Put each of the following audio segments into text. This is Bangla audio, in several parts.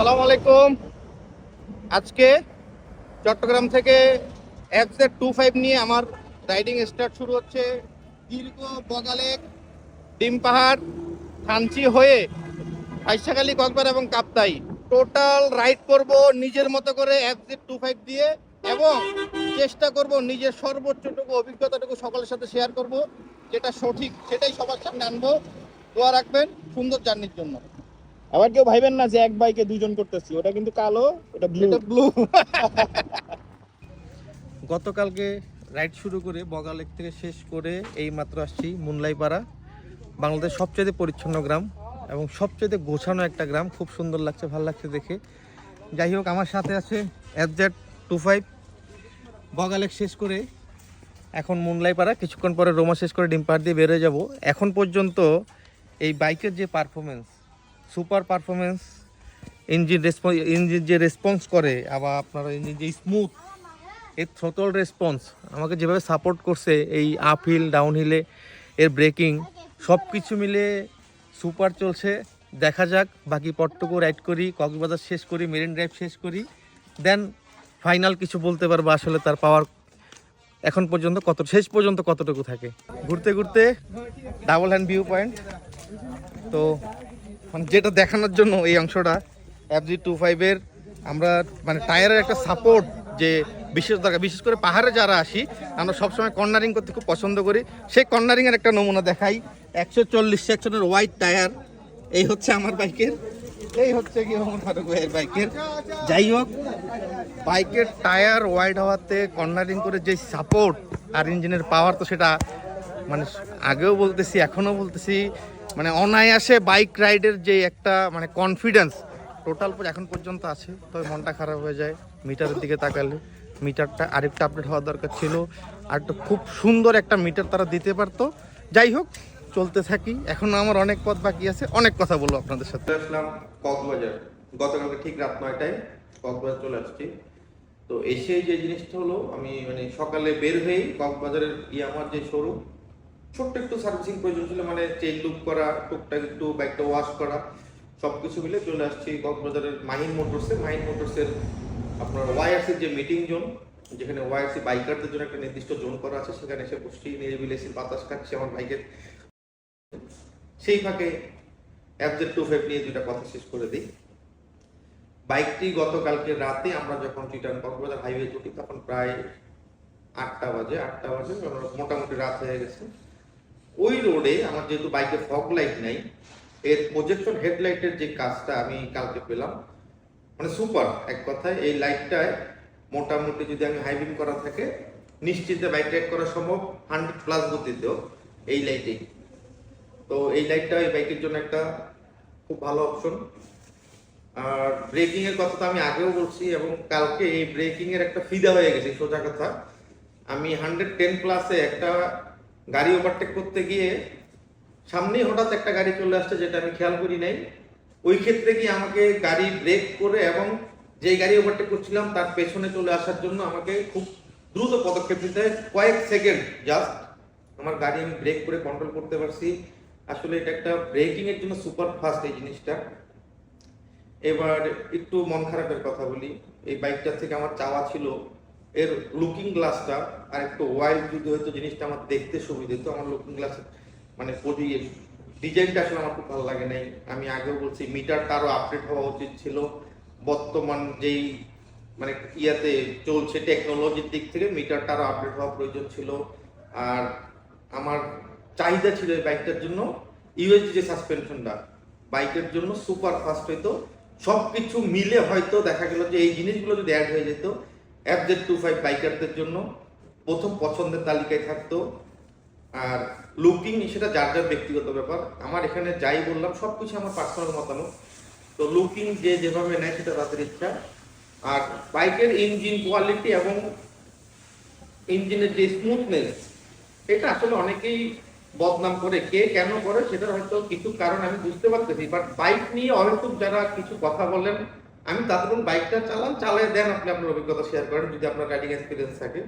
আসসালামু আলাইকুম। আজকে চট্টগ্রাম থেকে এফজেড টু ফাইভ নিয়ে আমার রাইডিং স্টার্ট শুরু হচ্ছে। দীর্ঘ বগালেক ডিম পাহাড়, থানচি হয়ে ফাইসাখালী কসবার এবং কাপ্তাই। টোটাল রাইড করব নিজের মতো করে এফজেড টু ফাইভ দিয়ে এবং চেষ্টা করব নিজের সর্বোচ্চটুকু অভিজ্ঞতাটুকু সকলের সাথে শেয়ার করব। যেটা সঠিক, সেটাই সবার সামনে আনব। দোয়া রাখবেন সুন্দর জার্নির জন্য। আবার কেউ ভাইবেন না যে এক বাইকে দুজন করতেছি ওটা কিন্তু কালো ওটা ব্লু এটা ব্লু গতকালকে রাইড শুরু করে বগালেক থেকে শেষ করে এই মাত্র আসছি মুনলাইপাড়া বাংলাদেশ সবচেয়ে পরিচ্ছন্ন গ্রাম এবং সবচেয়ে গোছানো একটা গ্রাম। খুব সুন্দর লাগছে ভালো লাগছে দেখে। যাই হোক আমার সাথে আছে এফজেড টু ফাইভ। বগালেক শেষ করে এখন মুনলাইপাড়া। কিছুক্ষণ পরে রোমা শেষ করে ডিমপাড় দিয়ে বেরোয় যাব। এখন পর্যন্ত এই বাইকের যে performance super performance, engine response engine যে রেসপন্স করে, আবার আপনার ইঞ্জিন যে স্মুথ এর থ্রোটল রেসপন্স আমাকে যেভাবে সাপোর্ট করছে, এই আপ হিল ডাউন হিলে এর ব্রেকিং সব কিছু মিলে সুপার চলছে। দেখা যাক, বাকি পটটুকু রাইড করি, কক্সবাজার শেষ করি মেরিন ড্রাইভ শেষ করি দেন ফাইনাল কিছু বলতে পারব আসলে তার পাওয়ার এখন পর্যন্ত কত, শেষ পর্যন্ত কতটুকু থাকে। ঘুরতে ঘুরতে ডাবল হ্যান্ড ভিউ পয়েন্ট তো মানে যেটা দেখানোর জন্য এই অংশটা এফজি টু ফাইভের আমরা মানে টায়ারের একটা সাপোর্ট যে বিশেষ দরকার, বিশেষ করে পাহাড়ে যারা আসি, আমরা সবসময় কর্নারিং করতে খুব পছন্দ করি। সেই কর্নারিংয়ের একটা নমুনা দেখাই, একশো চল্লিশ সেকশনের হোয়াইট টায়ার। এই হচ্ছে আমার বাইকের, এই হচ্ছে কি ফারুক ভাইয়ের বাইকের। যাই হোক, বাইকের টায়ার ওয়াইড হওয়াতে কর্নারিং করে যে সাপোর্ট আর ইঞ্জিনের পাওয়ার তো সেটা মানে আগেও বলতেছি, এখনও বলতেছি মানে অনায়াসে বাইক রাইডের যে একটা মানে কনফিডেন্স টোটাল এখন পর্যন্ত আছে। তবে মনটা খারাপ হয়ে যায় মিটারের দিকে তাকালে। মিটারটা আরেকটা আপডেট হওয়ার দরকার ছিল। আর একটা খুব সুন্দর একটা মিটার তারা দিতে পারতো। যাই হোক, চলতে থাকি। এখনও আমার অনেক পথ বাকি আছে। অনেক কথা বলব আপনাদের সাথে। আসলাম কক্সবাজার। গতকালকে ঠিক রাত নয়টায় কক্সবাজার চলে আসছি। তো এসে যে জিনিসটা হলো, আমি মানে সকালে বের হয়েই কক্সবাজারের ইয়ামার যে শোরুম ছোট্ট একটু সার্ভিসিং প্রয়োজন ছিল মানে চেইন লুক করা, টুকটাক একটু বাইকটা ওয়াশ করা সব কিছু মিলে চলে আসছি কক্সবাজারের মাহিন মোটরসে মাহিন মোটরসের আপনার ওয়াইআরসির যে মিটিং জোন যেখানে ওয়াইআরসি বাইকারদের জন্য একটা নির্দিষ্ট জোন করা আছে, সেখানে এসে বসছি নিরিবিলি এসে বাতাস খাচ্ছি আমার বাইকের সেই ফাঁকে অ্যাপজেড টু ফাইভ নিয়ে দুইটা কথা শেষ করে দিই। বাইকটি গতকালকে রাতে আমরা যখন রিটার্ন কক্সবাজার হাইওয়ে উঠি, তখন প্রায় আটটা বাজে আটটা বাজে মোটামুটি রাত হয়ে গেছে। ওই রোডে আমার যেহেতু বাইকে ফগ লাইট নাই, এর প্রজেকশন হেডলাইটের যে কাজটা আমি কালকে পেলাম মানে সুপার এক কথায় এই লাইটটায় মোটামুটি যদি আমি হাইবিং করা থাকে, নিশ্চিন্তে বাইক রাইড করা সম্ভব হান্ড্রেড প্লাস গতিতেও এই লাইটেই তো এই লাইটটা এই বাইকের জন্য একটা খুব ভালো অপশন আর ব্রেকিং এর কথা তো আমি আগেও বলছি, এবং কালকে এই ব্রেকিং এর একটা ফিদা হয়ে গেছে, সোজা কথা। আমি হান্ড্রেড টেন প্লাসে একটা গাড়ি ওভারটেক করতে গিয়ে সামনেই হঠাৎ একটা গাড়ি চলে আসছে যেটা আমি খেয়াল করি নাই। ওই ক্ষেত্রে কি আমাকে গাড়ি ব্রেক করে এবং যে গাড়ি ওভারটেক করছিলাম তার পেছনে চলে আসার জন্য আমাকে খুব দ্রুত পদক্ষেপ নিতে হয়। কয়েক সেকেন্ড জাস্ট আমার গাড়ি আমি ব্রেক করে কন্ট্রোল করতে পারছি। আসলে এটা একটা ব্রেকিং এর জন্য সুপার ফাস্ট এই জিনিসটা। এবার একটু মন খারাপের কথা বলি। এই বাইকটা থেকে আমার চাওয়া ছিল এর লুকিং গ্লাসটা আর একটু ওয়াইল্ড যদি হয়তো জিনিসটা আমার দেখতে সুবিধা হতো। আমার লুকিং গ্লাস মানে প্রতি ডিজাইনটা আসলে আমার খুব ভালো লাগে নাই। আমি আগেও বলছি মিটারটা আরও আপডেট হওয়া উচিত ছিল। বর্তমান যেই মানে ইয়াতে চলছে টেকনোলজির দিক থেকে মিটারটা আরও আপডেট হওয়া প্রয়োজন ছিল। আর আমার চাহিদা ছিল এই বাইকটার জন্য ইউএসডি যে সাসপেনশনটা বাইকের জন্য সুপার ফাস্ট হইতো। সব কিছু মিলে হয়তো দেখা গেল যে এই জিনিসগুলো যদি অ্যাড হয়ে যেত এফ জেড টু ফাইভ বাইকারদের জন্য প্রথম পছন্দের তালিকায় থাকতো। আর লুকিং সেটা যার যার ব্যক্তিগত ব্যাপার। আমার এখানে যাই বললাম সব কিছু আমার পার্সোনাল মতামত। তো লুকিং যে যেভাবে নেয় সেটা তাদের ইচ্ছা। আর বাইকের ইঞ্জিন কোয়ালিটি এবং ইঞ্জিনের যে স্মুথনেস এটা আসলে অনেকেই বদনাম করে। কে কেন করে সেটার হয়তো কিছু কারণ আমি বুঝতে পারতেছি। বাট বাইক নিয়ে অহেতুক যারা কিছু কথা বলেন আমি তাদের বাইকটা চালান চালাই দেন আপনি আপনার অভিজ্ঞতা শেয়ার করেন, যদি আপনার রাইডিং এক্সপিরিয়েন্স থাকে।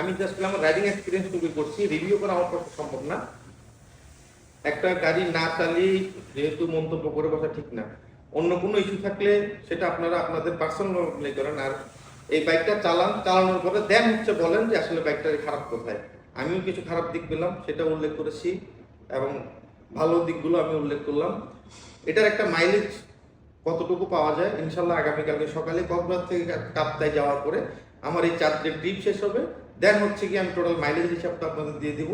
আমি জাস্ট আমার রাইডিং এক্সপিরিয়েন্স টুকু করছি রিভিউ করা আমার পক্ষে সম্ভব না। একটা গাড়ি না চালিয়ে যেহেতু মন্তব্য করে বসা ঠিক না। অন্য কোনো ইস্যু থাকলে সেটা আপনারা আপনাদের পার্সোনাল করেন, আর এই বাইকটা চালান, চালানোর পরে দেন হচ্ছে বলেন যে আসলে বাইকটার খারাপ কোথায়। আমিও কিছু খারাপ দিক পেলাম, সেটা উল্লেখ করেছি, এবং ভালো দিকগুলো আমি উল্লেখ করলাম। এটার একটা মাইলেজ কতটুকু পাওয়া যায়? ইনশাল্লাহ আগামীকালকে সকালে কক্সবাজার থেকে কাপ্তায় যাওয়ার পরে আমার এই চার ট্রিপ শেষ হবে। দেন হচ্ছে কি আমি টোটাল মাইলেজ হিসাবটা আপনাদের দিয়ে দিব।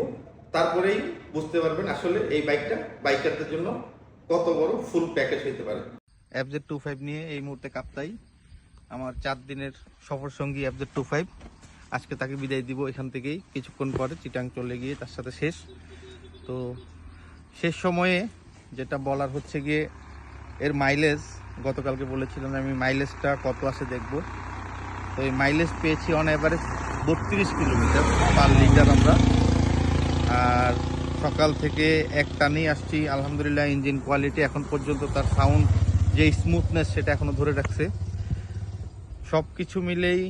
তারপরেই বুঝতে পারবেন আসলে এই বাইকটা বাইকারদের জন্য কত বড় ফুল প্যাকেজ হইতে পারে। এফজেড টু ফাইভ নিয়ে এই মুহূর্তে কাপ্তাই। আমার চার দিনের সফর সঙ্গী এফজেড টু ফাইভ আজকে তাকে বিদায় দিব এখান থেকেই। কিছুক্ষণ পরে চিটাং চলে গিয়ে তার সাথে শেষ। তো শেষ সময়ে যেটা বলার হচ্ছে গিয়ে এর মাইলেজ গতকালকে বলেছিলাম আমি মাইলেজটা কত আসে দেখব। তো এই মাইলেজ পেয়েছি অন অ্যাভারেজ বত্রিশ কিলোমিটার পার লিটার আমরা। আর সকাল থেকে এক টানেই আসছি। আলহামদুলিল্লাহ ইঞ্জিন কোয়ালিটি এখন পর্যন্ত তার সাউন্ড যে স্মুথনেস সেটা এখনও ধরে রাখছে। সব কিছু মিলেই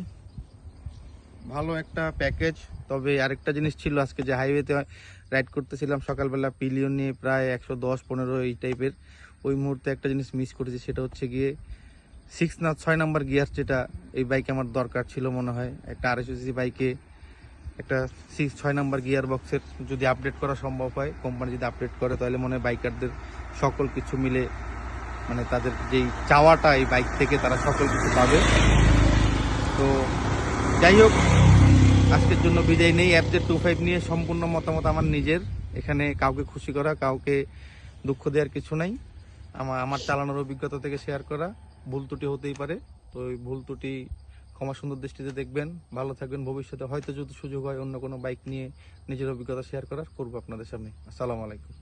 ভালো একটা প্যাকেজ তবে আরেকটা জিনিস ছিল, আজকে যে হাইওয়েতে রাইড করতেছিলাম সকালবেলা পিলিয়ন নিয়ে প্রায় একশো দশ, পনেরো, এই টাইপের ওই মুহূর্তে একটা জিনিস মিস করেছি, সেটা হচ্ছে গিয়ে সিক্স না ছয় নাম্বার গিয়ার যেটা এই বাইকে আমার দরকার ছিল মনে হয়। একটা আড়াইশো সিসি বাইকে একটা সিক্স ছয় নাম্বার গিয়ার বক্সের যদি আপডেট করা সম্ভব হয় কোম্পানি যদি আপডেট করে, তাহলে মনে হয় বাইকারদের সকল কিছু মিলে মানে তাদের যেই চাওয়াটা এই বাইক থেকে তারা সকল কিছু পাবে। তো যাই হোক, আজকের জন্য বিদায় নেই। অ্যাপ অ্যাপজেড টু ফাইভ নিয়ে সম্পূর্ণ মতামত আমার নিজের। এখানে কাউকে খুশি করা, কাউকে দুঃখ দেওয়ার কিছু নাই। আমার আমার চালানোর অভিজ্ঞতা থেকে শেয়ার করা। ভুল ত্রুটি হতেই পারে। তো ওই ভুল ত্রুটি ক্ষমা সুন্দর দৃষ্টিতে দেখবেন। ভালো থাকবেন। ভবিষ্যতে হয়তো যদি সুযোগ হয় অন্য কোনো বাইক নিয়ে নিজের অভিজ্ঞতা শেয়ার করার। করব আপনাদের সামনে। আসসালামু আলাইকুম।